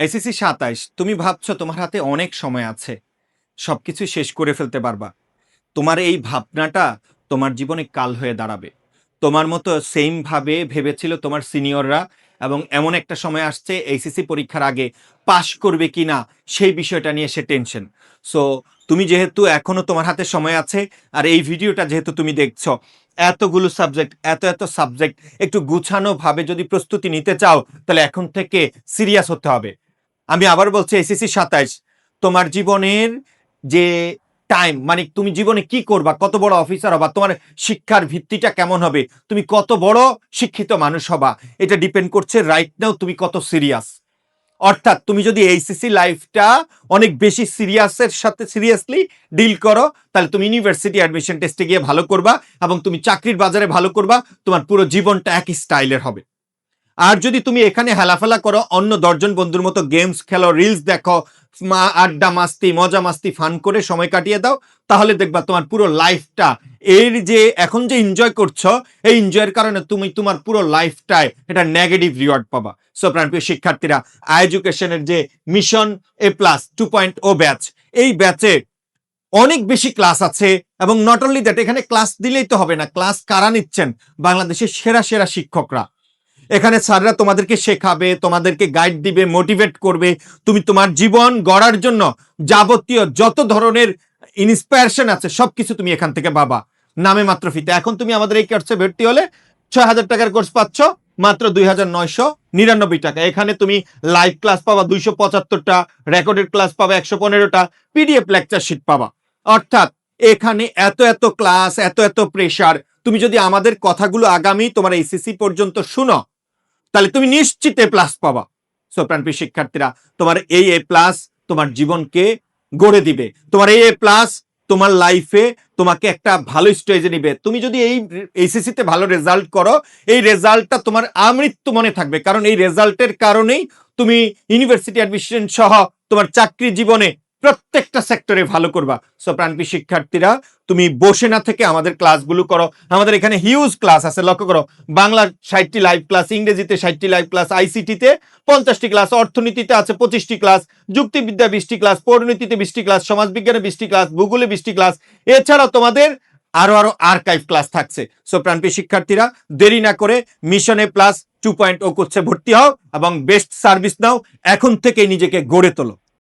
SSC সাতাইশ, তুমি ভাবছ তোমার হাতে অনেক সময় আছে। সব কিছু শেষ করে ফেলতে পারবা। তোমার এই ভাবনাটা তোমার জীবনে কাল হয়ে দাঁড়াবে। তোমার মতো সেমভাবে ভেবেছিল তোমার সিনিয়ররা এবং এমন একটা সময় আসছে এইচএসসি পরীক্ষার আগে পাশ করবে কি না সেই বিষয়টা নিয়ে সে টেনশন সো তুমি যেহেতু এখনও তোমার হাতে সময় আছে, আর এই ভিডিওটা যেহেতু তুমি দেখছ, এতগুলো সাবজেক্ট এত এত সাবজেক্ট একটু গুছানোভাবে যদি প্রস্তুতি নিতে চাও, তাহলে এখন থেকে সিরিয়াস হতে হবে। আমি আবার বলছি এসএসসি সাতাইশ, তোমার জীবনের যে টাইম মানে তুমি জীবনে কি করবা, কত বড় অফিসার হবা, তোমার শিক্ষার ভিত্তিটা কেমন হবে, তুমি কত বড় শিক্ষিত মানুষ হবা, এটা ডিপেন্ড করছে রাইট নাও তুমি কত সিরিয়াস অর্থাৎ তুমি যদি এইসিসি লাইফটা অনেক বেশি সিরিয়াসের সাথে সিরিয়াসলি ডিল করো, তাহলে তুমি ইউনিভার্সিটি অ্যাডমিশন টেস্টে গিয়ে ভালো করবা এবং তুমি চাকরির বাজারে ভালো করবা, তোমার পুরো জীবনটা একই স্টাইলের হবে। আর যদি তুমি এখানে হেলাফেলা করো, অন্য দশজন বন্ধুর মতো গেমস খেলো রিলস দেখো আড্ডা মাস্তি, মজা মাস্তি ফান করে সময় কাটিয়ে দাও, তাহলে দেখবা তোমার পুরো লাইফটা এর যে এখন যে এনজয় করছ, এই এনজয়ের কারণে তুমি তোমার পুরো লাইফটায় এটা নেগেটিভ রিওয়ার্ড পাবা। সো প্রাণপ্রিয় শিক্ষার্থীরা এডুকেশনের যে mission A plus two point O batch এই ব্যাচে অনেক বেশি ক্লাস আছে এবং নট অনলি দ্যাট এখানে ক্লাস দিলেই তো হবে না ক্লাস কারা নিচ্ছেন? বাংলাদেশের সেরা সেরা শিক্ষকরা। এখানে স্যাররা তোমাদেরকে শেখাবে, তোমাদেরকে গাইড দিবে মোটিভেট করবে। তুমি তোমার জীবন গড়ার জন্য যাবতীয় যত ধরনের ইন্সপায়ারেশন আছে, সবকিছু তুমি এখান থেকে পাবা। নামে মাত্র ফিতে এখন তুমি আমাদের এই কোর্সে ভর্তি হলে ছয় হাজার টাকার কোর্স পাচ্ছ, মাত্র দুই হাজার নয়শো নিরানব্বই টাকা। এখানে তুমি লাইভ ক্লাস পাবা দুইশো পঁচাত্তরটা রেকর্ডেড ক্লাস পাবা একশো পনেরোটা পিডিএফ লেকচার শিট পাবা। অর্থাৎ এখানে এত এত ক্লাস এত এত প্রেশার তুমি যদি আমাদের কথাগুলো আগামী তোমার এইচএসসি পর্যন্ত শুনো তাহলে তুমি নিশ্চিত এ প্লাস পাবা। সো প্রাণপ্রিয় শিক্ষার্থীরা, তোমার এই এ প্লাস তোমার জীবনকে গড়ে দিবে। তোমার এই এ প্লাস তোমার লাইফে তোমাকে একটা ভালো স্টেজে নিবে। তুমি যদি এই এইচএসসি তে ভালো রেজাল্ট করো, এই রেজাল্টটা তোমার আমৃত্যু মনে থাকবে। কারণ এই রেজাল্টের কারণেই তুমি ইউনিভার্সিটি অ্যাডমিশন সহ তোমার চাকরি জীবনে প্রত্যেকটা সেক্টরে ভালো করবা। সো প্রাণপ্রিয় শিক্ষার্থীরা, তুমি বসে না থেকে আমাদের ক্লাসগুলো করো। আমাদের এখানে হিউজ ক্লাস আছে, লক্ষ্য করো। বাংলা ষাটটি লাইভ ক্লাস ইংরেজিতে ষাটটি লাইভ ক্লাস আইসিটিতে পঞ্চাশটি ক্লাস অর্থনীতিতে আছে পঁচিশটি ক্লাস যুক্তিবিদ্যা বিশটি ক্লাস পরিণতিতে বিশটি ক্লাস সমাজবিজ্ঞানে বিশটি ক্লাস ভূগোলে বিশটি ক্লাস এছাড়াও তোমাদের আরও আরও আর্কাইভ ক্লাস থাকছে। সো প্রাণপ্রিয় শিক্ষার্থীরা, দেরি না করে মিশনে প্লাস টু পয়েন্ট ও করছে। ভর্তি হও এবং বেস্ট সার্ভিস নাও। এখন থেকে নিজেকে গড়ে তোলো।